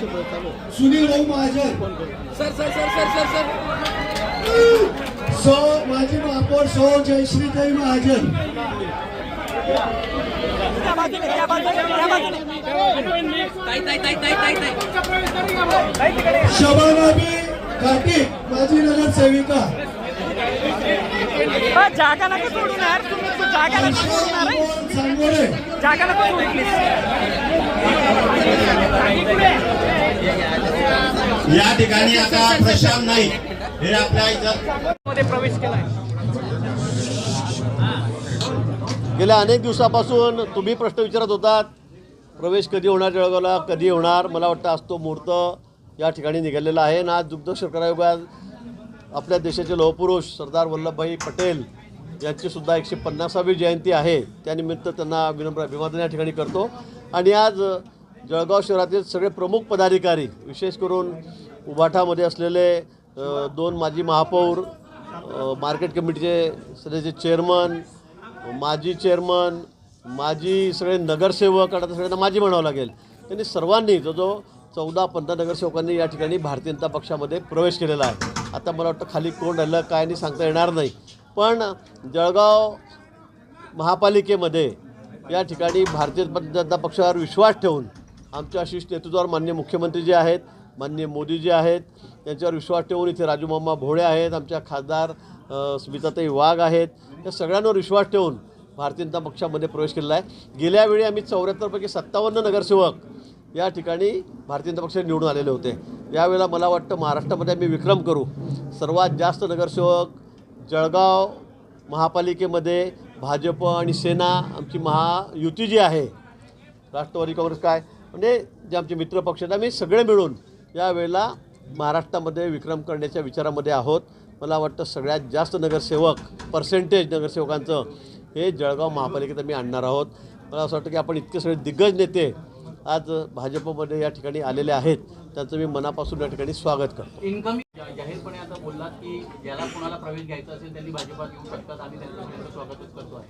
Sunil Bhau Mahajan. Sir sir sir sir sir sir. सौ माजी महापौर सौ जयश्रीताई महाजन. शबानाबी घाटिक माजी नगरसेविका. जागा नका सोडून यार तुम्ही जागा नका सोडून जागा नका सोडून please. या ठिकाणी आता प्रशांत नाईक हे आपल्या इथं मध्ये प्रवेश केलाय. गेल्या अनेक दिवसापासून तुम्ही प्रश्न विचारत होतात प्रवेश कधी होणार जळगावला कधी होणार? मला वाटतं आज तो मुहूर्त या ठिकाणी निघालेला आहे. आणि आज दुग्ध शर्करा आयोगात आपल्या देशाचे लोहपुरुष सरदार वल्लभभाई पटेल यांची सुद्धा एकशे पन्नासावी जयंती आहे. त्यानिमित्त त्यांना विनम्र अभिवादन या ठिकाणी करतो. आणि आज जळगाव शहरातील सगळे प्रमुख पदाधिकारी विशेष करून उभाठामध्ये असलेले दोन माजी महापौर मार्केट कमिटीचे सध्याचे चेअरमन माजी चेअरमन माजी सगळे नगरसेवक आणि आता सगळ्यांना माजी म्हणावं लागेल. त्यांनी सर्वांनी जो जो चौदा पंधरा नगरसेवकांनी या ठिकाणी भारतीय जनता पक्षामध्ये प्रवेश केलेला आहे. आता मला वाटतं खाली कोण राहिलं काय नाही सांगता येणार नाही. पण जळगाव महापालिकेमध्ये या ठिकाणी भारतीय जनता पक्षावर विश्वास ठेवून आमच्या शीर्ष नेतृत्वावर माननीय मुख्यमंत्री जे आहेत माननीय मोदी जे आहेत त्यांच्यावर विश्वास ठेवून इथे राजूमामा भोळे आहेत आमच्या खासदार स्मिताताई वाघ आहेत या सगळ्यांवर विश्वास ठेवून भारतीय जनता पक्षामध्ये प्रवेश केलेला आहे. गेल्या वेळी आम्ही चौऱ्याहत्तरपैकी सत्तावन्न नगरसेवक या ठिकाणी भारतीय जनता पक्ष निवडून आलेले होते. यावेळेला मला वाटतं महाराष्ट्रामध्ये आम्ही विक्रम करू. सर्वात जास्त नगरसेवक जळगाव महापालिकेमध्ये भाजप आणि सेना आमची महायुती जी आहे राष्ट्रवादी काँग्रेस काय? म्हणजे जे आमचे मित्र पक्ष आहेत आम्ही सगळे मिळून यावेळेला महाराष्ट्रामध्ये विक्रम करण्याच्या विचारामध्ये आहोत. मला वाटतं सगळ्यात जास्त नगरसेवक पर्सेंटेज नगरसेवकांचं हे जळगाव महापालिकेत आम्ही आणणार आहोत. मला असं वाटतं की आपण इतके सगळे दिग्गज नेते आज भाजपमध्ये या ठिकाणी आलेले आहेत. त्यांचं मी मनापासून या ठिकाणी स्वागत करतो. इन्कम जाहीरपणे आता बोललात की ज्याला कोणाला प्रवेश घ्यायचा असेल त्यांनी भाजपात येऊ शकतात आम्ही त्यांचं स्वागतच करतो आहे.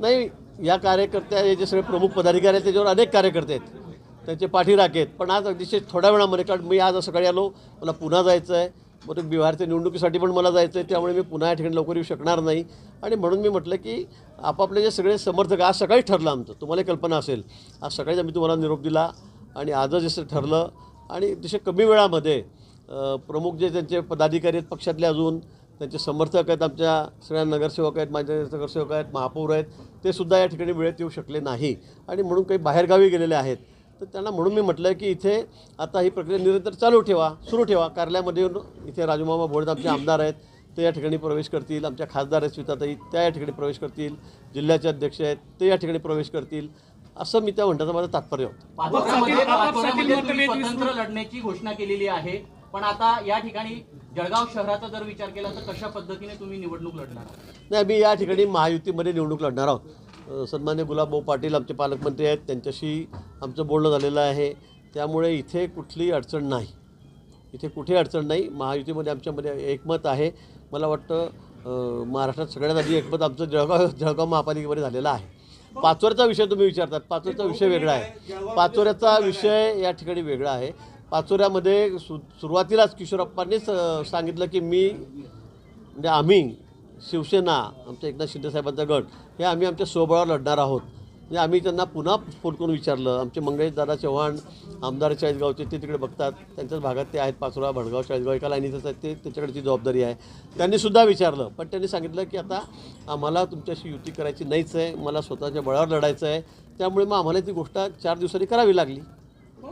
नाही या कार्यकर्त्या हे जे सगळे प्रमुख पदाधिकारी आहेत त्याच्यावर अनेक कार्यकर्ते आहेत. त्यांचे पाठीराखे आहेत. पण आज अतिशय थोड्या वेळामध्ये कारण मी आज सकाळी आलो मला पुन्हा जायचं आहे. मग बिहारच्या निवडणुकीसाठी पण मला जायचं आहे. त्यामुळे मी पुन्हा या ठिकाणी लवकर येऊ शकणार नाही. आणि म्हणून मी म्हटलं की आपापले जे सगळे समर्थक आज सकाळी ठरलं आमचं. तुम्हाला कल्पना असेल आज सकाळीच आम्ही तुम्हाला निरोप दिला आणि आजच जसं ठरलं आणि अतिशय कमी वेळामध्ये प्रमुख जे त्यांचे पदाधिकारी आहेत पक्षातले अजून त्यांचे समर्थक आहेत आमच्या सगळ्या नगरसेवक आहेत माझे नगरसेवक आहेत महापौर आहेत ते सुद्धा या ठिकाणी वेळेत येऊ शकले नाही. आणि म्हणून काही बाहेरगावी गेलेले आहेत. तर त्यांना म्हणून मी म्हटलं की इथे आता ही प्रक्रिया निरंतर चालू ठेवा सुरू ठेवा. कार्यालयामध्ये येऊन इथे राजूमामा भोळे आमचे आमदार आहेत ते या ठिकाणी प्रवेश करतील. आमच्या खासदार आहेत स्मिताताई त्या या ठिकाणी प्रवेश करतील. जिल्ह्याचे अध्यक्ष आहेत ते या ठिकाणी प्रवेश करतील. असं मी त्या म्हणण्याचं माझं तात्पर्य होतं. स्वतंत्र लढण्याची घोषणा केलेली आहे. पण आता या ठिकाणी जळगाव शहराचा जर विचार केला तर कशा पद्धतीने तुम्ही निवडणूक लढणार? नाही आम्ही या ठिकाणी महायुतीमध्ये निवडणूक लढणार आहोत. सन्मान्य गुलाबभाऊ पाटील आमचे पालकमंत्री आहेत. त्यांच्याशी आमचं बोलणं झालेलं आहे. त्यामुळे इथे कुठली अडचण नाही. इथे कुठे अडचण नाही. महायुतीमध्ये आमच्यामध्ये एकमत आहे. मला वाटतं महाराष्ट्रात सगळ्यात आधी एकमत आमचं जळगाव जळगाव महापालिकेमध्ये झालेलं आहे. पाचोऱ्याचा विषय तुम्ही विचारतात. पाचोऱ्याचा विषय वेगळा आहे. पाचोऱ्याचा विषय या ठिकाणी वेगळा आहे. पाचोऱ्यामध्ये सु सुरुवातीलाच किशोरप्पांनीच स सांगितलं की मी म्हणजे आम्ही शिवसेना आमच्या एकनाथ शिंदेसाहेबांचा गट हे आम्ही आमच्या स्वबळावर लढणार आहोत. म्हणजे आम्ही त्यांना पुन्हा फोन करून विचारलं. आमचे मंगेश दादा चव्हाण आमदार चाळीसगावचे ते तिकडे बघतात. त्यांच्याच भागात ते आहेत पाचोरा भडगाव चाळीसगाव एका लाईनीतच आहेत ते त्याच्याकडची जबाबदारी आहे. त्यांनी सुद्धा विचारलं. पण त्यांनी सांगितलं की आता आम्हाला तुमच्याशी युती करायची नाहीच आहे. मला स्वतःच्या बळावर लढायचं आहे. त्यामुळे मग आम्हाला ती गोष्ट चार दिवसांनी करावी लागली. हो,